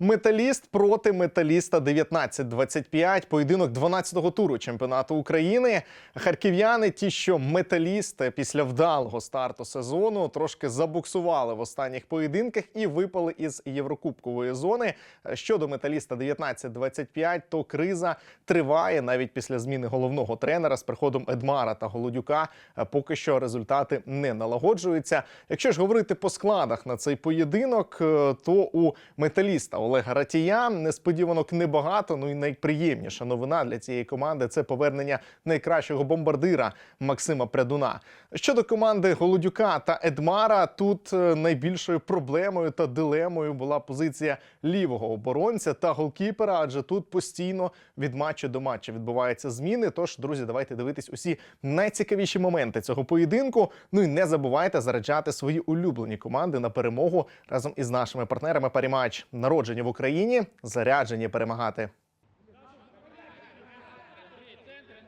Металіст проти металіста 19-25, поєдинок 12-го туру чемпіонату України. Харків'яни, ті, що металіст після вдалого старту сезону трошки забуксували в останніх поєдинках і випали із Єврокубкової зони. Щодо металіста 19-25, то криза триває навіть після зміни головного тренера з приходом Едмара та Голодюка. Поки що результати не налагоджуються. Якщо ж говорити по складах на цей поєдинок, е, то у металіста Олега Ратія несподіванок небагато. Ну і найприємніша новина для цієї команди це повернення найкращого бомбардира Максима Прядуна. Щодо команди Голодюка та Едмара, тут е, найбільшою проблемою та дилемою була позиція лівого оборонця та голкіпера, адже тут постійно від матчу до матчу відбуваються зміни. Тож, друзі, давайте дивитись усі найцікавіші моменти цього поєдинку. Ну і не забувайте заряджати свої улюблені команди на перемогу разом із нашими партнерами Парімач. Народжені в Україні, заряджені перемагати.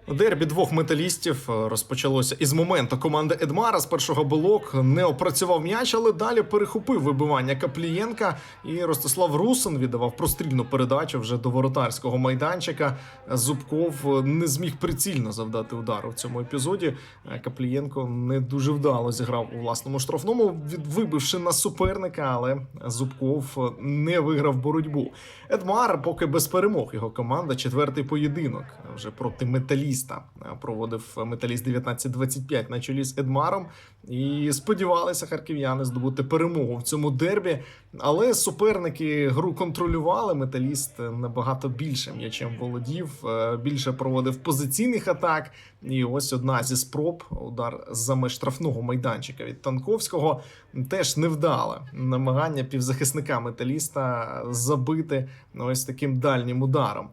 Дербі двох металістів е, розпочалося із моменту команди Едмара з першого блок не опрацював м'яч, але далі перехопив вибивання Каплієнка. І Ростислав Русин віддавав прострільну передачу вже до воротарського майданчика. Зубков не зміг прицільно завдати удару в цьому епізоді. Е, Каплієнко не дуже вдало зіграв у власному штрафному, вибивши на суперника, але Зубков не виграв боротьбу. Едмар поки без перемог. Його команда четвертий поєдинок вже проти металіста проводив металіст 19-25 на чолі з Едмаром. І сподівалися харків'яни здобути перемогу в цьому дербі. Але суперники гру контролювали. Металіст набагато більше м'ячем володів, е, більше проводив позиційних атак. І ось одна зі спроб удар за штрафного майданчика від Танковського теж невдале намагання півзахисника металіста забити ось таким дальнім ударом.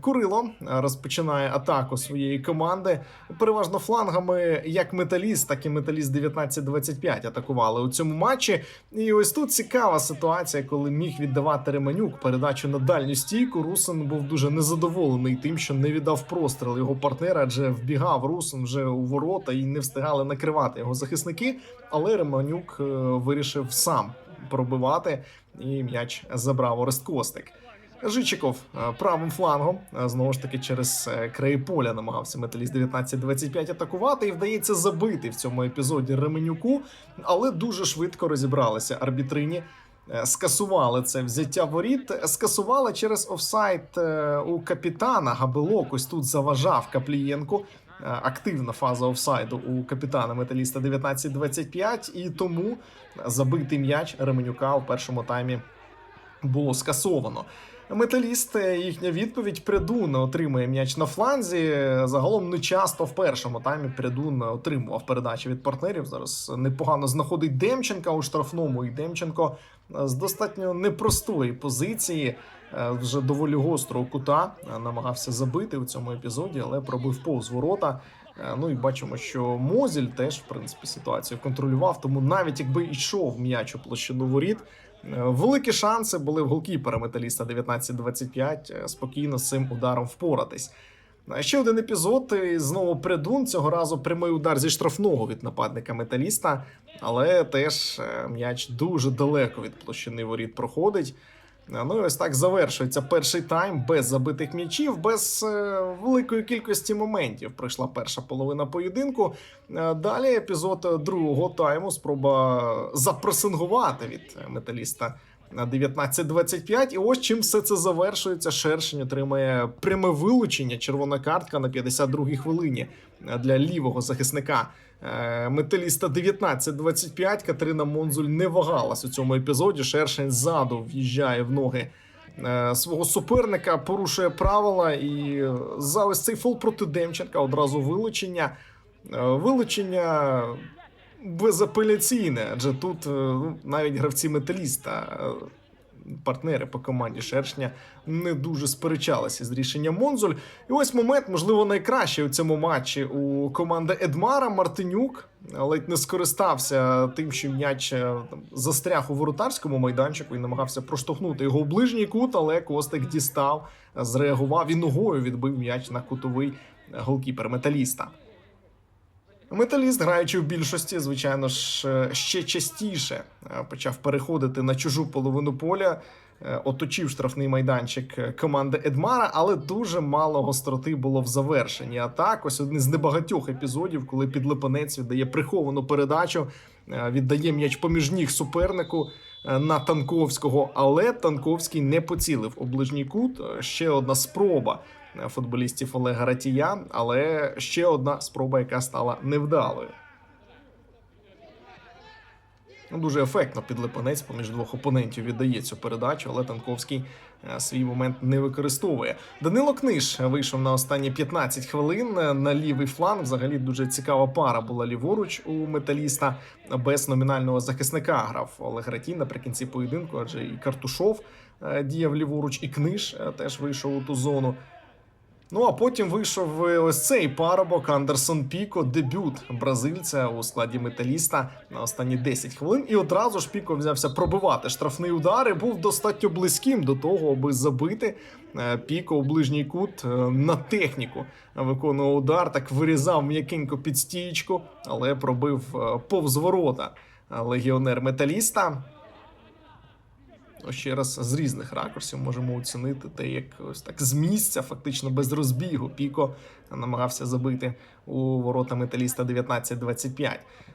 Курило розпочинає атаку своєї команди. Переважно флангами як металіст, так і металіст 19-25 атакували у цьому матчі. І ось тут цікава ситуація, коли міг віддавати Реманюк передачу на дальню стійку. Русин був дуже незадоволений тим, що не віддав простріл його партнера, адже вбігав Русин вже у ворота і не встигали накривати його захисники. Але Реманюк е, вирішив сам пробивати, і м'яч забрав Орест Костик. Жичиков е, правим флангом е, знову ж таки через е, краї поля намагався металіст 19-25 атакувати і вдається забити в цьому епізоді Ременюку, але дуже швидко розібралися арбітрині. Скасували це взяття воріт, скасували через офсайд е, у капітана Габелок. Ось тут заважав Каплієнку. Активна фаза офсайду у капітана металіста 19-25, і тому забитий м'яч Ременюка у першому таймі було скасовано. Металіст, їхня відповідь Прядун отримує м'яч на фланзі. Загалом не часто в першому таймі Прядун отримував передачі від партнерів. Зараз непогано знаходить Демченка у штрафному, і Демченко з достатньо непростої позиції, е, вже доволі гострого кута, е, намагався забити у цьому епізоді, але пробив повз ворота. Е, Ну і бачимо, що Мозіль теж в принципі ситуацію контролював. Тому навіть якби йшов м'яч у площину воріт, великі шанси були в голкіпера металіста 19-25 е, спокійно з цим ударом впоратись. Е, Ще один епізод. і Знову придун. Цього разу прямий удар зі штрафного від нападника металіста, але теж е, м'яч дуже далеко від площини воріт проходить. Ну і ось так завершується перший тайм без забитих м'ячів, без е, великої кількості моментів. Пройшла перша половина поєдинку. Е, Далі епізод другого тайму. Спроба запресингувати від е, металіста на 19-25. І ось чим все це завершується. Шершень отримає пряме вилучення. Червона картка на 52-й хвилині е, для лівого захисника. Е, Металіста 19-25. Катерина Монзуль не вагалась у цьому епізоді. Шершень ззаду в'їжджає в ноги е, свого суперника, порушує правила. І за ось цей фол проти Демченка одразу вилучення. Вилучення безапеляційне, адже тут е, ну, навіть гравці металіста. е, Партнери по команді Шершня не дуже сперечалися з рішенням Монзуль. І ось момент, можливо, найкращий у цьому матчі у команди Едмара Мартинюк ледь не скористався тим, що м'яч е, там, застряг у воротарському майданчику і намагався проштовхнути його в ближній кут, але Костик дістав, зреагував і ногою відбив м'яч на кутовий голкіпер металіста. Металіст, граючи в більшості, звичайно ж, е, ще частіше е, почав переходити на чужу половину поля. е, оточив штрафний майданчик команди Едмара, але дуже мало гостроти було в завершенні атак. Ось один з небагатьох епізодів, коли підлипанець віддає приховану передачу, віддає м'яч поміж ніг супернику на Танковського, але Танковський не поцілив у ближній кут. Ще одна спроба футболістів Олега Ратія, але ще одна спроба, яка стала невдалою. Ну, дуже ефектно підлипанець поміж двох опонентів віддає цю передачу, але Танковський е, свій момент не використовує. Данило Книж вийшов на останні 15 хвилин е, на лівий фланг. Взагалі дуже цікава пара була ліворуч у металіста. Без номінального захисника грав Олег Ратій наприкінці поєдинку, адже і Картушов е, діяв ліворуч, і Книж теж вийшов у ту зону. Ну а потім вийшов ось цей парубок Андерсон Піко, дебют бразильця у складі металіста на останні 10 хвилин. І одразу ж Піко взявся пробивати штрафний удар і був достатньо близьким до того, аби забити. Е, Піко у ближній кут е, на техніку виконував удар, так вирізав м'якенько під стієчку, але пробив е, повз ворота е, легіонер металіста. Ну, ще раз з різних ракурсів можемо оцінити те, як ось так з місця, фактично без розбігу, Піко намагався забити у ворота металіста 19-25.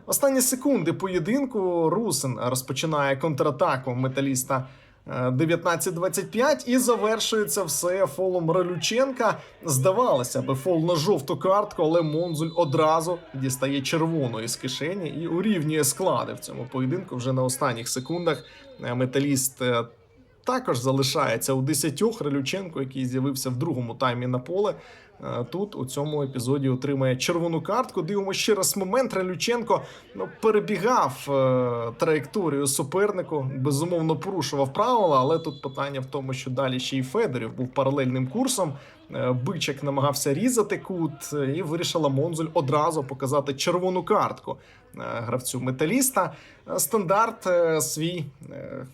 Останні секунди поєдинку Русин розпочинає контратаку металіста. Е, 19-25 і завершується все фолом Релюченка. Здавалося би, фол на жовту картку, але Монзуль одразу дістає червону із кишені і урівнює склади в цьому поєдинку. Вже на останніх секундах е, металіст е, також залишається у 10 Релюченко, який з'явився в другому таймі на поле. Е, Тут у цьому епізоді отримає червону картку. Дивимося ще раз момент. Релюченко ну, перебігав е, траєкторію супернику, безумовно порушував правила, але тут питання в тому, що далі ще й Федорів був паралельним курсом. Е, Бичик намагався різати кут, е, і вирішила Монзуль одразу показати червону картку е, гравцю металіста. Стандарт свій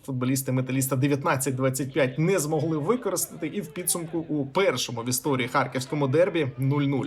футболісти металіста 19-25 не змогли використати, і в підсумку у першому в історії харківському дербі 0-0.